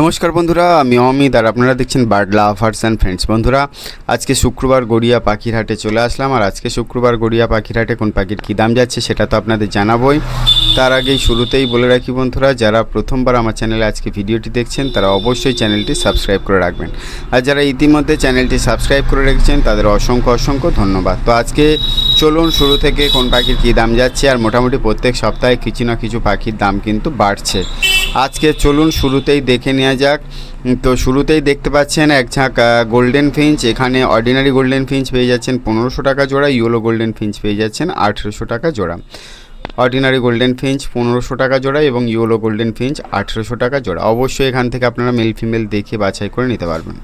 নমস্কার বন্ধুরা, আমি অমিত আর আপনারা দেখছেন বার্ড লাভার্স অ্যান্ড ফ্রেন্ডস বন্ধুরা, আজকে শুক্রবার গড়িয়া পাখির হাটে চলে আসলাম আর আজকে শুক্রবার গড়িয়া পাখির হাটে কোন পাখির কী দাম যাচ্ছে সেটা তো আপনাদের জানাবোই। তার আগেই শুরুতেই বলে রাখি বন্ধুরা, যারা প্রথমবার আমার চ্যানেলে আজকে ভিডিওটি দেখছেন, তারা অবশ্যই চ্যানেলটি সাবস্ক্রাইব করে রাখবেন। আর যারা ইতিমধ্যে চ্যানেলটি সাবস্ক্রাইব করে রেখেছেন, তাদের অসংখ্য অসংখ্য ধন্যবাদ। তো আজকে চলুন শুরু থেকে কোন পাখির কী দাম যাচ্ছে আর মোটামুটি প্রত্যেক সপ্তাহে কিছু না কিছু পাখির দাম কিন্তু বাড়ছে। আজকে চলুন শুরুতেই দেখে নেওয়া যাক। তো শুরুতেই দেখতে পাচ্ছেন এক ঝাঁক গোল্ডেন ফিঞ্চ এখানে অর্ডিনারি গোল্ডেন ফিঞ্চ পেয়ে যাচ্ছেন পনেরোশো টাকা জোড়া ইয়েলো গোল্ডেন ফিঞ্চ পেয়ে যাচ্ছেন আঠেরোশো টাকা জোড়া। অর্ডিনারি গোল্ডেন ফিঞ্চ পনেরোশো টাকা জোড়া এবং ইয়েলো গোল্ডেন ফিঞ্চ আঠেরোশো টাকা জোড়া। অবশ্যই এখান থেকে আপনারা মেল ফিমেল দেখে বাছাই করে নিতে পারবেন।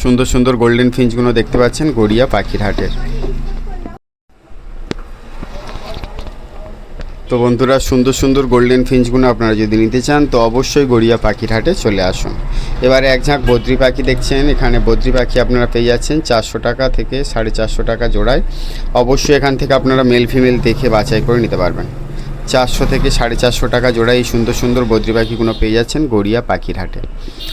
সুন্দর সুন্দর গোল্ডেন ফিঞ্চগুলো দেখতে পাচ্ছেন গড়িয়া পাখির হাটের। তো বন্ধুরা, সুন্দর সুন্দর গোল্ডেন ফিঞ্চগুলো আপনারা যদি নিতে চান, তো অবশ্যই গড়িয়া পাখির হাটে চলে আসুন। এবারে এক ঝাঁক বদ্রি পাখি দেখছেন। এখানে বদ্রি পাখি আপনারা পেয়ে যাচ্ছেন চারশো টাকা থেকে সাড়ে চারশো টাকা জোড়ায়। অবশ্যই এখান থেকে আপনারা মেল ফিমেল দেখে বাছাই করে নিতে পারবেন। চারশো থেকে সাড়ে চারশো টাকা জোড়ায় এই সুন্দর সুন্দর বদ্রি পাখিগুলো পেয়ে যাচ্ছেন গড়িয়া পাখির হাটে।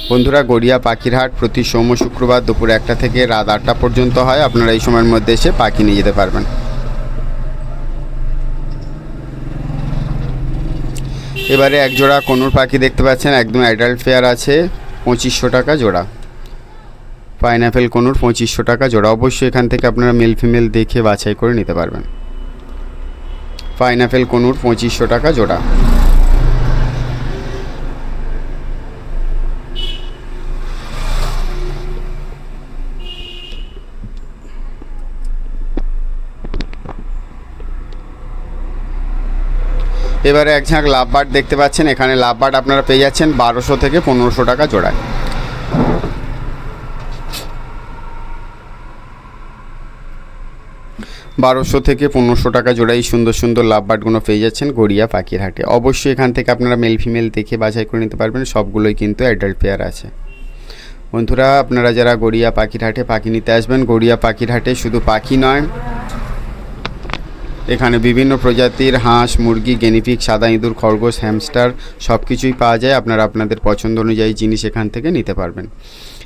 বন্ধুরা, গড়িয়া পাখির হাট প্রতি সোম শুক্রবার দুপুর একটা থেকে রাত আটটা পর্যন্ত হয়। আপনারা এই সময়ের মধ্যে এসে পাখি নিয়ে যেতে পারবেন। এবারে এক জোড়া কনুর পাখি দেখতে পাচ্ছেন, একদম অ্যাডাল্ট ফেয়ার আছে, পঁচিশশো টাকা জোড়া। পাইনঅ্যাপেল কনুর পঁচিশশো টাকা জোড়া। অবশ্যই এখান থেকে আপনারা মেল ফিমেল দেখে বাছাই করে নিতে পারবেন। পাইনাপেল কনুর পঁচিশশো টাকা জোড়া। এবারে এক ঝাঁক লাভবার্ড দেখতে পাচ্ছেন। এখানে লাভবার্ড আপনারা পেয়ে যাচ্ছেন বারোশো থেকে পনেরোশো টাকা জোড়ায়। বারোশো থেকে পনেরোশো টাকা জোড়ায় এই সুন্দর সুন্দর লাভবার্ডগুলো পেয়ে যাচ্ছেন গড়িয়া পাখির হাটে অবশ্যই এখান থেকে আপনারা মেল ফিমেল দেখে বাছাই করে নিতে পারবেন, সবগুলোই কিন্তু অ্যাডাল্ট পেয়ার আছে। বন্ধুরা, আপনারা যারা গড়িয়া পাখির হাটে পাখি নিতে আসবেন, গড়িয়া পাখির হাটে শুধু পাখি নয় এখানে বিভিন্ন প্রজাতির হাঁস, মুরগি, গেনিপিক, সাদা ইঁদুর, খরগোশ, হ্যামস্টার সব কিছুই পাওয়া যায়। আপনারা আপনাদের পছন্দ অনুযায়ী জিনিস এখান থেকে নিতে পারবেন।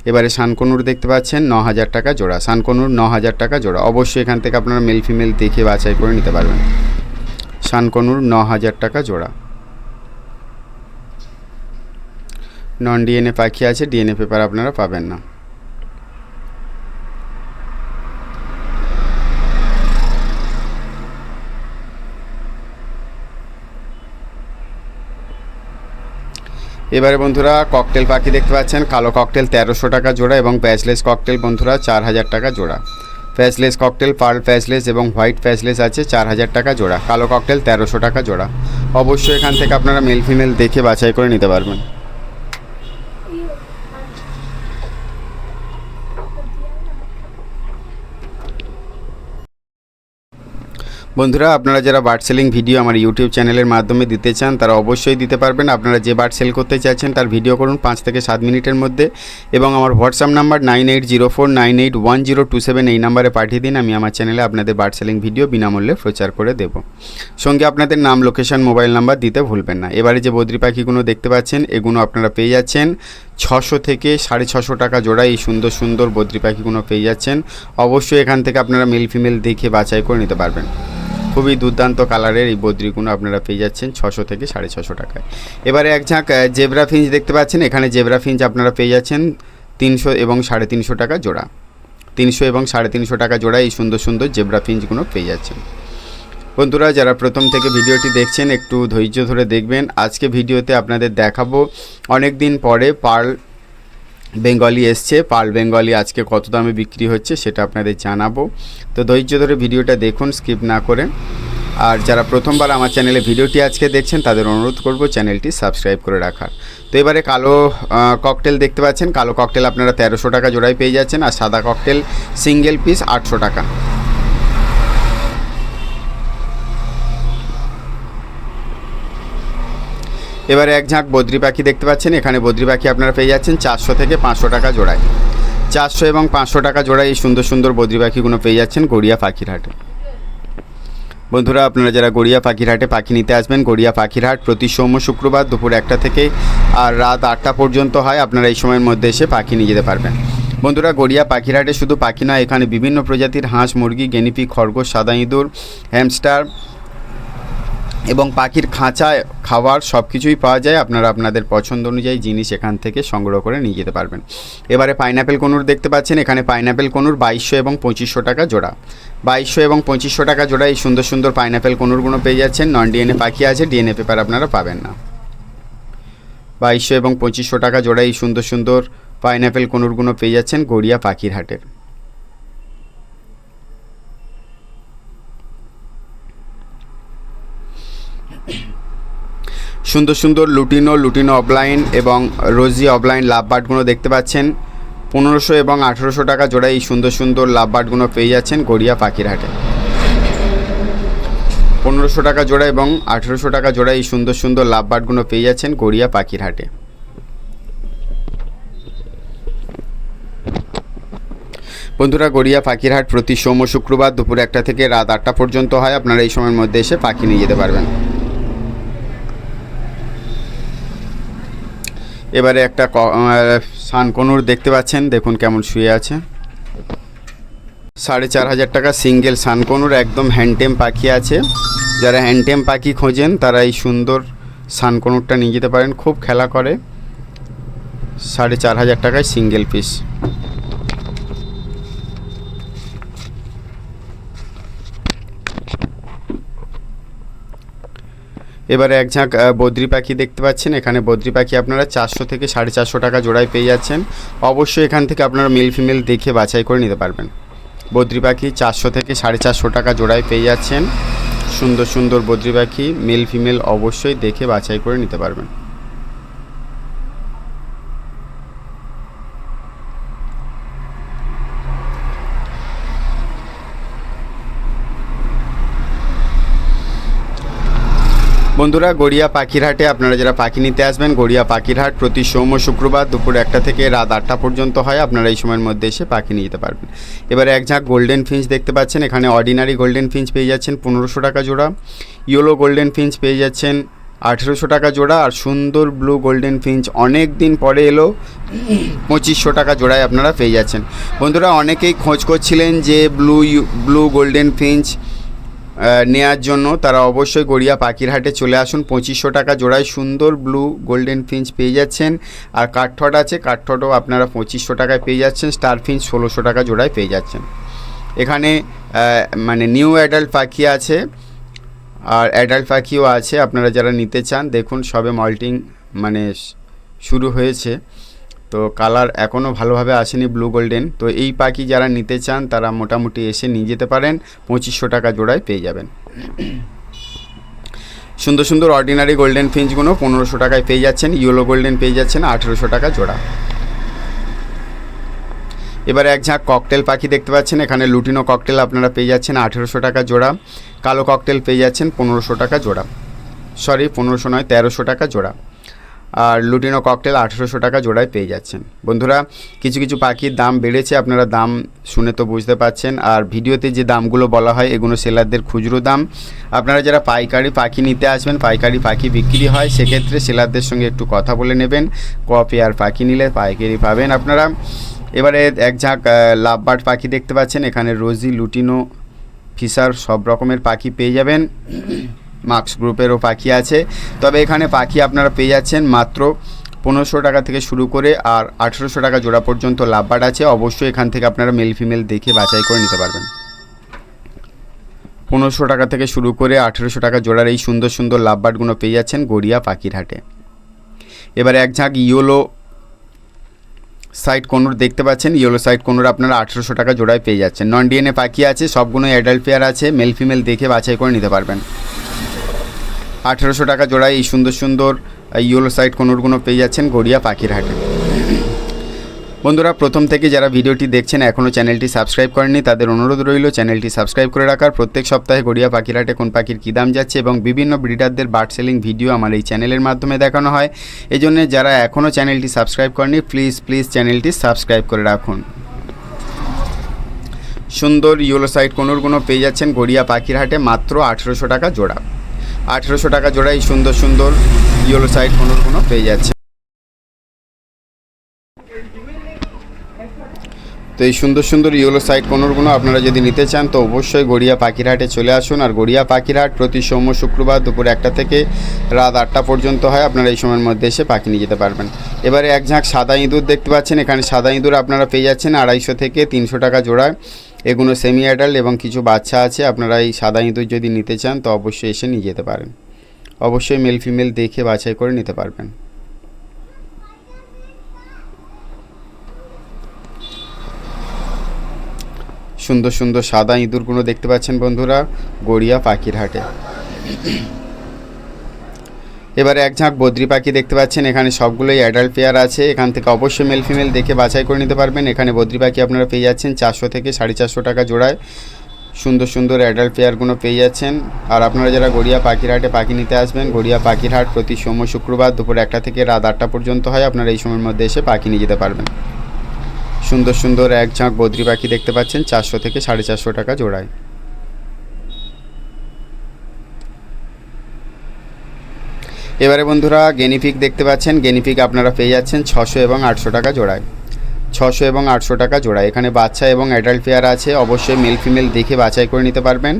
এবারে সানকনুর দেখতে পাচ্ছেন, ন হাজার টাকা জোড়া। সানকনুর ন হাজার টাকা জোড়া। অবশ্যই এখান থেকে আপনারা মেল ফিমেল দেখে বাছাই করে নিতে পারবেন। সানকনুর ন হাজার টাকা জোড়া। নন ডিএনএ পাখি আছে, ডিএনএ পেপার আপনারা পাবেন না। এবারে বন্ধুরা ককটেল পাখি দেখতে পাচ্ছেন। কালো ককটেল তেরোশো টাকা জোড়া এবং প্যাচলেস ককটেল বন্ধুরা চার হাজার টাকা জোড়া। প্যাচলেস ককটেল পার্ল প্যাচলেস এবং হোয়াইট প্যাচলেস আছে চার হাজার টাকা জোড়া। কালো ককটেল তেরোশো টাকা জোড়া। অবশ্যই এখান থেকে আপনারা মেল ফিমেল দেখে বাছাই করে নিতে পারবেন। বন্ধুরা, আপনারা যারা বার্ড সেলিং ভিডিও আমার ইউটিউব চ্যানেলের মাধ্যমে দিতে চান, তারা অবশ্যই দিতে পারবেন। আপনারা যে বার্ড সেল করতে চাইছেন, তার ভিডিও করুন পাঁচ থেকে সাত মিনিটের মধ্যে এবং আমার WhatsApp number nine eight zero four nine eight one zero two seven এই নাম্বারে পাঠিয়ে দিন। আমি আমার চ্যানেলে আপনাদের বার্ড সেলিং ভিডিও বিনামূল্যে প্রচার করে দেব। সঙ্গে আপনাদের নাম, লোকেশন, মোবাইল নাম্বার দিতে ভুলবেন না। এবারে যে বদ্রি পাখিগুলো দেখতে পাচ্ছেন, এগুলো আপনারা পেয়ে যাচ্ছেন ছশো থেকে সাড়ে ছশো টাকা জোড়া এই সুন্দর সুন্দর বদ্রি পাখিগুলো পেয়ে যাচ্ছেন। অবশ্যই এখান থেকে আপনারা মেল ফিমেল দেখে বাছাই করে নিতে পারবেন। খুবই দুর্দান্ত কালারের এই বদ্রিগুলো আপনারা পেয়ে যাচ্ছেন ছশো থেকে সাড়ে ছশো টাকায়। এবারে এক ঝাঁক জেব্রা ফিঞ্চ দেখতে পাচ্ছেন। এখানে জেব্রা ফিঞ্চ আপনারা পেয়ে যাচ্ছেন তিনশো এবং সাড়ে তিনশো টাকা জোড়া। তিনশো এবং সাড়ে তিনশো টাকা জোড়া এই সুন্দর সুন্দর জেব্রা ফিঞ্চগুলো পেয়ে যাচ্ছেন। বন্ধুরা, যারা প্রথম থেকে ভিডিওটি দেখছেন, একটু ধৈর্য ধরে দেখবেন। আজকে ভিডিওতে আপনাদের দেখাবো অনেক দিন পরে পার্ল বেঙ্গলি এসছে পার্ল বেঙ্গলি আজকে কত দামে বিক্রি হচ্ছে সেটা আপনাদের জানাব। তো ধৈর্য ধরে ভিডিওটা দেখুন, স্কিপ না করে। আর যারা প্রথমবার আমার চ্যানেলে ভিডিওটি আজকে দেখছেন, তাদের অনুরোধ করব চ্যানেলটি সাবস্ক্রাইব করে রাখার। তো এবারে কালো ককটেল দেখতে পাচ্ছেন। কালো ককটেল আপনারা তেরোশো টাকা জোড়ায় পেয়ে যাচ্ছেন। আর সাদা ককটেল সিঙ্গেল পিস আটশো টাকা। এবারে এক ঝাঁক বদ্রি পাখি দেখতে পাচ্ছেন, এখানে বদ্রি পাখি আপনারা পেয়ে যাচ্ছেন চারশো থেকে পাঁচশো টাকা জোড়ায়। চারশো এবং পাঁচশো টাকা জোড়ায় এই সুন্দর সুন্দর বদ্রি পাখিগুলো পেয়ে যাচ্ছেন গড়িয়া পাখির হাটে বন্ধুরা, আপনারা যারা গড়িয়া পাখিরহাটে পাখি নিতে আসবেন, গড়িয়া পাখিরহাট প্রতি সোম শুক্রবার দুপুর একটা থেকে আর রাত আটটা পর্যন্ত হয়, আপনারা এই সময়ের মধ্যে এসে পাখি নিয়ে যেতে পারবেন। বন্ধুরা, গড়িয়া পাখিরহাটে শুধু পাখি নয়, এখানে বিভিন্ন প্রজাতির হাঁস, মুরগি, গেনিপি, খরগোশ, সাদা ইঁদুর, হ্যামস্টার এবং পাখির খাঁচায় খাবার সব কিছুই পাওয়া যায়। আপনারা আপনাদের পছন্দ অনুযায়ী জিনিস এখান থেকে সংগ্রহ করে নিয়ে যেতে পারবেন। এবারে পাইনাপেল কনুর দেখতে পাচ্ছেন, এখানে পাইনাপেল কনুর বাইশশো এবং পঁচিশশো টাকা জোড়া। বাইশশো এবং পঁচিশশো টাকা জোড়া এই সুন্দর সুন্দর পাইনাপেল কনুরগুলো পেয়ে যাচ্ছেন। নন ডিএনএ পাখি আছে, ডিএনএ পেপার আপনারা পাবেন না। বাইশশো এবং পঁচিশশো টাকা জোড়া এই সুন্দর সুন্দর পাইনাপেল কনুরগুলো পেয়ে যাচ্ছেন গড়িয়া পাখির হাটের। সুন্দর সুন্দর লুটিনো লুটিনো অফলাইন এবং রোজি অফলাইন লাভ বার্ডগুলো দেখতে পাচ্ছেন। পনেরোশো এবং আঠেরোশো টাকা জোড়া এই সুন্দর সুন্দর লাভ বার্ডগুলো পেয়ে যাচ্ছেন গড়িয়া পাখিরহাটে। পনেরোশো টাকা জোড়া এবং আঠেরোশো টাকা জোড়া এই সুন্দর সুন্দর লাভ বার্ডগুলো পেয়ে যাচ্ছেন গড়িয়া পাখিরহাটে। বন্ধুরা, গড়িয়া পাখিরহাট প্রতি সোম শুক্রবার দুপুর একটা থেকে রাত আটটা পর্যন্ত হয়। আপনারা এই সময়ের মধ্যে এসে পাখি নিয়ে যেতে পারবেন। এবারে একটা সানকনুর দেখতে পাচ্ছেন, দেখুন কেমন শুয়ে আছে। সাড়ে চার হাজার টাকা সিঙ্গেল সানকনুর একদম হ্যান্ডটেম পাখি আছে। যারা হ্যান্ডটেম পাখি খোঁজেন, তারা এই সুন্দর সানকনুরটা নিয়ে যেতে পারেন, খুব খেলা করে। সাড়ে চার হাজার টাকায় সিঙ্গেল পিস। এবারে এক ঝাঁক বদ্রি পাখি দেখতে পাচ্ছেন। এখানে বদ্রি পাখি আপনারা চারশো থেকে সাড়ে চারশো টাকা জোড়ায় পেয়ে যাচ্ছেন। অবশ্যই এখান থেকে আপনারা মেল ফিমেল দেখে বাছাই করে নিতে পারবেন। বদ্রি পাখি চারশো থেকে সাড়ে চারশো টাকা জোড়ায় পেয়ে যাচ্ছেন। সুন্দর সুন্দর বদ্রি পাখি, মেল ফিমেল অবশ্যই দেখে বাছাই করে নিতে পারবেন। বন্ধুরা, গড়িয়া পাখিরহাটে আপনারা যারা পাখি নিতে আসবেন, গড়িয়া পাখিরহাট প্রতি সোম শুক্রবার দুপুর একটা থেকে রাত আটটা পর্যন্ত হয়। আপনারা এই সময়ের মধ্যে এসে পাখি নিয়ে যেতে পারবেন। এবারে এক ঝাঁক গোল্ডেন ফিঞ্চ দেখতে পাচ্ছেন। এখানে অর্ডিনারি গোল্ডেন ফিঞ্চ পেয়ে যাচ্ছেন পনেরোশো টাকা জোড়া। ইয়েলো গোল্ডেন ফিঞ্চ পেয়ে যাচ্ছেন আঠেরোশো টাকা জোড়া। আর সুন্দর ব্লু গোল্ডেন ফিঞ্চ অনেক দিন পরে এলো, পঁচিশশো টাকা জোড়ায় আপনারা পেয়ে যাচ্ছেন। বন্ধুরা, অনেকেই খোঁজ করছিলেন যে ব্লু ব্লু গোল্ডেন ফিঞ্চ নেয়ার জন্য তারা অবশ্যই গড়িয়া পাখিরহাটে চলে আসুন। পঁচিশশো টাকা জোড়ায় সুন্দর ব্লু গোল্ডেন ফিঞ্চ পেয়ে যাচ্ছেন। আর কাঠঠট আছে, কাঠঠটও আপনারা পঁচিশশো টাকায় পেয়ে যাচ্ছেন। স্টার ফিঞ্চ ষোলোশো টাকা জোড়ায় পেয়ে যাচ্ছেন। এখানে মানে নিউ অ্যাডাল্ট পাখি আছে। আর অ্যাডাল্ট পাখিও আছে, আপনারা যারা নিতে চান, দেখুন সবে মল্টিং মানে শুরু হয়েছে। তো কালার এখনও ভালোভাবে আসেনি ব্লু গোল্ডেন। তো এই পাখি যারা নিতে চান, তারা মোটামুটি এসে নিয়ে যেতে পারেন। পঁচিশশো টাকা জোড়ায় পেয়ে যাবেন। সুন্দর সুন্দর অর্ডিনারি গোল্ডেন ফিঞ্চগুলো পনেরোশো টাকায় পেয়ে যাচ্ছেন ইয়েলো গোল্ডেন পেয়ে যাচ্ছেন, আঠেরোশো টাকা জোড়া। এবারে এক ঝাঁক ককটেল পাখি দেখতে পাচ্ছেন, এখানে লুটিনো ককটেল আপনারা পেয়ে যাচ্ছেন, আঠেরোশো টাকা জোড়া। কালো ককটেল পেয়ে যাচ্ছেন, পনেরোশো টাকা জোড়া। সরি পনেরোশো নয়, তেরোশো টাকা জোড়া। আর লুটিনো ককটেল আঠেরোশো টাকা জোড়ায় পেয়ে যাচ্ছেন। বন্ধুরা, কিছু কিছু পাখির দাম বেড়েছে, আপনারা দাম শুনে তো বুঝতে পাচ্ছেন। আর ভিডিওতে যে দামগুলো বলা হয়, এগুলো সেলারদের খুচরো দাম। আপনারা যারা পাইকারি পাখি নিতে আসবেন, পাইকারি পাখি বিক্রি হয়, সেক্ষেত্রে সেলারদের সঙ্গে একটু কথা বলে নেবেন। ক পেয়ার পাখি নিলে পাইকারি পাবেন আপনারা। এবারে এক ঝাঁক লাভ বার্ড পাখি দেখতে পাচ্ছেন। এখানে রোজি, লুটিনো, ফিশার সব রকমের পাখি পেয়ে যাবেন। মার্কস গ্রুপেরও পাখি আছে। তবে এখানে পাখি আপনারা পেয়ে যাচ্ছেন মাত্র পনেরোশো টাকা থেকে শুরু করে আর আঠেরোশো টাকা জোড়া পর্যন্ত লাভবার্ড আছে। অবশ্যই এখান থেকে আপনারা মেল ফিমেল দেখে বাছাই করে নিতে পারবেন। পনেরোশো টাকা থেকে শুরু করে আঠেরোশো টাকা জোড়ার এই সুন্দর সুন্দর লাভবার্ডগুলো পেয়ে যাচ্ছেন গড়িয়া পাখির হাটে। এবারে এক ঝাঁক ইয়োলো সাইড কোনুর দেখতে পাচ্ছেন। ইয়েলো সাইড কোনুর আপনারা আঠেরোশো টাকা জোড়ায় পেয়ে যাচ্ছেন। নন ডিএনএ পাখি আছে, সবগুলোই অ্যাডাল্ট পেয়ার আছে। মেল ফিমেল দেখে বাছাই করে নিতে পারবেন। আঠেরোশো টাকা জোড়ায় এই সুন্দর সুন্দর ইয়েলো সাইড কোনুরগুলো পেয়ে যাচ্ছেন গড়িয়া পাখির হাটে। বন্ধুরা, প্রথম থেকে যারা ভিডিওটি দেখছেন, এখনও চ্যানেলটি সাবস্ক্রাইব করেননি, তাদের অনুরোধ রইল চ্যানেলটি সাবস্ক্রাইব করে রাখার। প্রত্যেক সপ্তাহে গড়িয়া পাখিরহাটে কোন পাখির কী দাম যাচ্ছে এবং বিভিন্ন ব্রিডারদের বার্ড সেলিং ভিডিও আমার এই চ্যানেলের মাধ্যমে দেখানো হয়। এই জন্য যারা এখনও চ্যানেলটি সাবস্ক্রাইব করেনি প্লিজ প্লিজ চ্যানেলটি সাবস্ক্রাইব করে রাখুন। সুন্দর ইয়েলো সাইড কোনোরগুলো পেয়ে যাচ্ছেন গড়িয়া পাখির হাটে মাত্র আঠেরোশো টাকা জোড়া। আঠেরোশো টাকা জোড়া এই সুন্দর সুন্দর ইয়েলো সাইড কোনোরগুলো পেয়ে যাচ্ছে। তো এই সুন্দর সুন্দর ইয়েলো সাইড কোনোরগুলো আপনারা যদি নিতে চান, তো অবশ্যই গড়িয়া পাখিরহাটে চলে আসুন। আর গড়িয়া পাখিরহাট প্রতি সোম শুক্রবার দুপুর একটা থেকে রাত আটটা পর্যন্ত হয়। আপনারা এই সময়ের মধ্যে এসে পাখি নিয়ে যেতে পারবেন। এবারে এক ঝাঁক সাদা ইঁদুর দেখতে পাচ্ছেন। এখানে সাদা ইঁদুর আপনারা পেয়ে যাচ্ছেন আড়াইশো থেকে তিনশো টাকা জোড়ায়। এগুলো সেমি অ্যাডাল্ট এবং কিছু বাচ্চা আছে, আপনারা এই সাদা ইঁদুর যদি নিতে চান, তো অবশ্যই এসে নিয়ে যেতে পারেন। অবশ্যই মেল ফিমেল দেখে বাছাই করে নিতে পারবেন। সুন্দর সুন্দর সাদা ইঁদুরগুলো দেখতে পাচ্ছেন বন্ধুরা, গড়িয়া পাখির হাটে এবারে এক ঝাঁক বদ্রি পাখি দেখতে পাচ্ছেন, এখানে সবগুলোই অ্যাডাল্ট পেয়ার আছে। এখান থেকে অবশ্যই মেল ফিমেল দেখে বাছাই করে নিতে পারবেন। এখানে বদ্রি পাখি আপনারা পেয়ে যাচ্ছেন চারশো থেকে সাড়ে চারশো টাকা জোড়ায়। সুন্দর সুন্দর অ্যাডাল্ট পেয়ারগুলো পেয়ে যাচ্ছেন। আর আপনারা যারা গড়িয়া পাখির হাটে পাখি নিতে আসবেন, গড়িয়া পাখির হাট প্রতি সোম শুক্রবার দুপুর একটা থেকে রাত আটটা পর্যন্ত হয়। আপনারা এই সময়ের মধ্যে এসে পাখি নিয়ে যেতে পারবেন। সুন্দর সুন্দর এক ঝাঁক বদ্রি পাখি দেখতে পাচ্ছেন, চারশো থেকে সাড়ে চারশো টাকা জোড়ায়। এবারে বন্ধুরা গেনিফিক দেখতে পাচ্ছেন। গেনিফিক আপনারা পেয়ে যাচ্ছেন ছশো এবং আটশো টাকা জোড়ায়। ছশো এবং আটশো টাকা জোড়া এখানে বাচ্চা এবং অ্যাডাল্ট পেয়ার আছে। অবশ্যই মেল ফিমেল দেখে বাছাই করে নিতে পারবেন।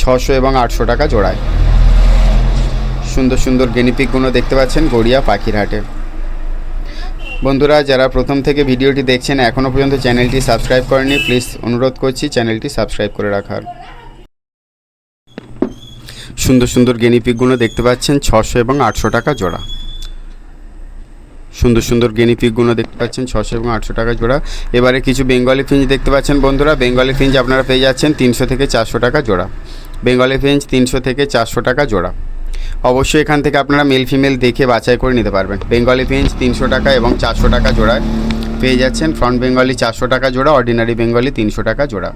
ছশো এবং আটশো টাকা জোড়ায়। সুন্দর সুন্দর গেনিপিকগুলো দেখতে পাচ্ছেন গড়িয়া পাখির হাটে। বন্ধুরা, যারা প্রথম থেকে ভিডিওটি দেখছেন এখনও পর্যন্ত চ্যানেলটি সাবস্ক্রাইব করেনি প্লিজ অনুরোধ করছি চ্যানেলটি সাবস্ক্রাইব করে রাখার। সুন্দর সুন্দর গেনিপিকগুলো দেখতে পাচ্ছেন, ছশো এবং আটশো টাকা জোড়া। সুন্দর সুন্দর গেনিপিকগুলো দেখতে পাচ্ছেন, ছশো এবং আটশো টাকা জোড়া। এবারে কিছু বেঙ্গলি ফিঞ্চ দেখতে পাচ্ছেন বন্ধুরা। বেঙ্গলি ফিঞ্চ আপনারা পেয়ে যাচ্ছেন তিনশো থেকে চারশো টাকা জোড়া। বেঙ্গলি ফিঞ্চ তিনশো থেকে চারশো টাকা জোড়া। অবশ্যই এখান থেকে আপনারা মেল ফিমেল দেখে বাছাই করে নিতে পারবেন। বেঙ্গলি ফিঞ্চ তিনশো টাকা এবং চারশো টাকা জোড়ায় পেয়ে যাচ্ছেন। ফ্রন্ট বেঙ্গলি চারশো টাকা জোড়া অর্ডিনারি বেঙ্গলি তিনশো টাকা জোড়া।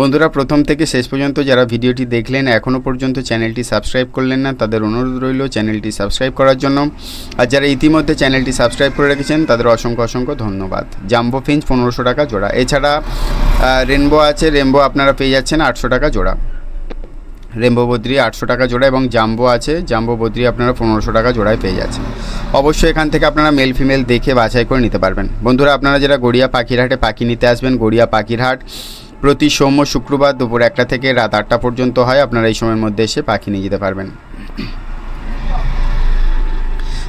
বন্ধুরা, প্রথম থেকে শেষ পর্যন্ত যারা ভিডিওটি দেখলেন এখনও পর্যন্ত চ্যানেলটি সাবস্ক্রাইব করলেন না, তাদের অনুরোধ রইল চ্যানেলটি সাবস্ক্রাইব করার জন্য। আর যারা ইতিমধ্যে চ্যানেলটি সাবস্ক্রাইব করে রেখেছেন, তাদের অসংখ্য অসংখ্য ধন্যবাদ। জাম্বো ফিঞ্চ পনেরোশো টাকা জোড়া। এছাড়া রেনবো আছে, রেনবো আপনারা পেয়ে যাচ্ছেন আটশো টাকা জোড়া। রেম্বো বদ্রি আটশো টাকা জোড়া এবং জাম্বো আছে, জাম্বো বদ্রি আপনারা পনেরোশো টাকা জোড়ায় পেয়ে যাচ্ছেন। অবশ্যই এখান থেকে আপনারা মেল ফিমেল দেখে বাছাই করে নিতে পারবেন। বন্ধুরা, আপনারা যারা গড়িয়া পাখির হাটে পাখি নিতে আসবেন, গড়িয়া পাখির হাট প্রতি সোম শুক্রবার দুপুর একটা থেকে রাত আটটা পর্যন্ত হয়। আপনারা এই সময়ের মধ্যে এসে পাখি নিয়ে যেতে পারবেন।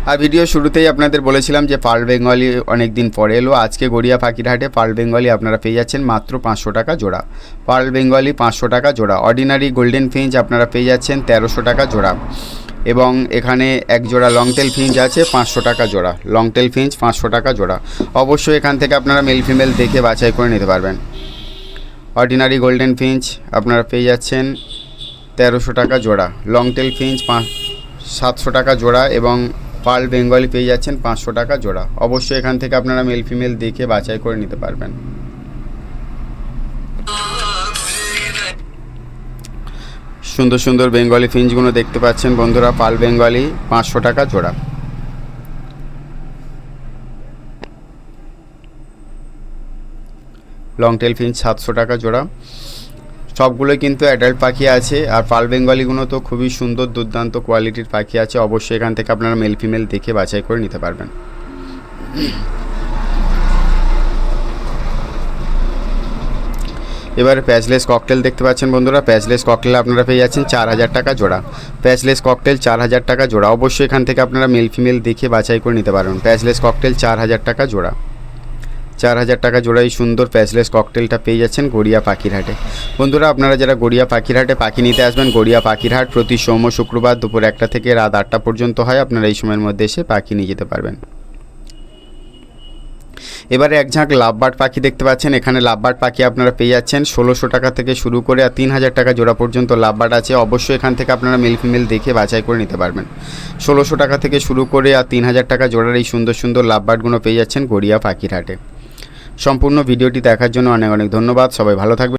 আর ভিডিও শুরুতেই আপনাদের বলেছিলাম যে পার্ল বেঙ্গলি অনেক দিন পরে এলো। আজকে গড়িয়া পাখির হাটে পার্ল বেঙ্গলি আপনারা পেয়ে যাচ্ছেন মাত্র পাঁচশো টাকা জোড়া। পার্ল বেঙ্গলি পাঁচশো টাকা জোড়া। অর্ডিনারি গোল্ডেন ফিঞ্চ আপনারা পেয়ে যাচ্ছেন তেরোশো টাকা জোড়া। এবং এখানে এক জোড়া লং টেল ফিঞ্চ আছে, পাঁচশো টাকা জোড়া। লং টেল ফিঞ্চ পাঁচশো টাকা জোড়া। অবশ্যই এখান থেকে আপনারা মেল ফিমেল দেখে বাছাই করে নিতে পারবেন। অর্ডিনারি গোল্ডেন ফিঞ্চ আপনারা পেয়ে যাচ্ছেন তেরোশো টাকা জোড়া। লং টেল ফিঞ্চ পাঁচ, সাতশো টাকা জোড়া এবং পার্ল বেঙ্গলি পেয়ে যাচ্ছেন পাঁচশো টাকা জোড়া। অবশ্যই এখান থেকে আপনারা মেল ফিমেল দেখে বাছাই করে নিতে পারবেন। সুন্দর সুন্দর বেঙ্গলি ফিঞ্চগুলো দেখতে পাচ্ছেন বন্ধুরা পাল বেঙ্গলি পাঁচশো টাকা জোড়া। লং টেল ফিঞ্চ সাতশো টাকা জোড়া। সবগুলোই কিন্তু অ্যাডাল্ট পাখি আছে। আর পাল বেঙ্গলিগুলো তো খুবই সুন্দর, দুর্দান্ত কোয়ালিটির পাখি আছে। অবশ্যই এখান থেকে আপনারা মেল ফিমেল দেখে বাছাই করে নিতে পারবেন। এবারে প্যাচলেস ককটেল দেখতে পাচ্ছেন বন্ধুরা। প্যাচলেস ককটেল আপনারা পেয়ে যাচ্ছেন চার হাজার টাকা জোড়া। প্যাচলেস ককটেল চার হাজার টাকা জোড়া। অবশ্যই এখান থেকে আপনারা মেল ফিমেল দেখে বাছাই করে নিতে পারবেন। প্যাচলেস ককটেল চার হাজার টাকা জোড়া। চার হাজার টাকা জোড়া এই সুন্দর প্যাচলেস ককটেলটা পেয়ে যাচ্ছেন গড়িয়া পাখিরহাটে। বন্ধুরা, আপনারা যারা গড়িয়া পাখিরহাটে পাখি নিতে আসবেন, গড়িয়া পাখিরহাট প্রতি সোম শুক্রবার দুপুর একটা থেকে রাত আটটা পর্যন্ত হয়, আপনারা এই সময়ের মধ্যে এসে পাখি নিয়ে যেতে পারবেন। এবারে এক ঝাঁক লাভবার্ড পাখি দেখতে পাচ্ছেন। এখানে লাভবার্ড পাখি আপনারা পেয়ে যাচ্ছেন ষোলোশো টাকা থেকে শুরু করে আর তিন হাজার টাকা জোড়া পর্যন্ত লাভবার্ড আছে। অবশ্যই এখান থেকে আপনারা মেল ফিমেল দেখে বাছাই করে নিতে পারবেন। ষোলোশো টাকা থেকে শুরু করে আর তিন হাজার টাকা জোড়ার এই সুন্দর সুন্দর লাভবার্ডগুলো পেয়ে যাচ্ছেন গড়িয়া পাখির হাটে সম্পূর্ণ ভিডিওটি দেখার জন্য অনেক অনেক ধন্যবাদ। সবাই ভালো থাকবে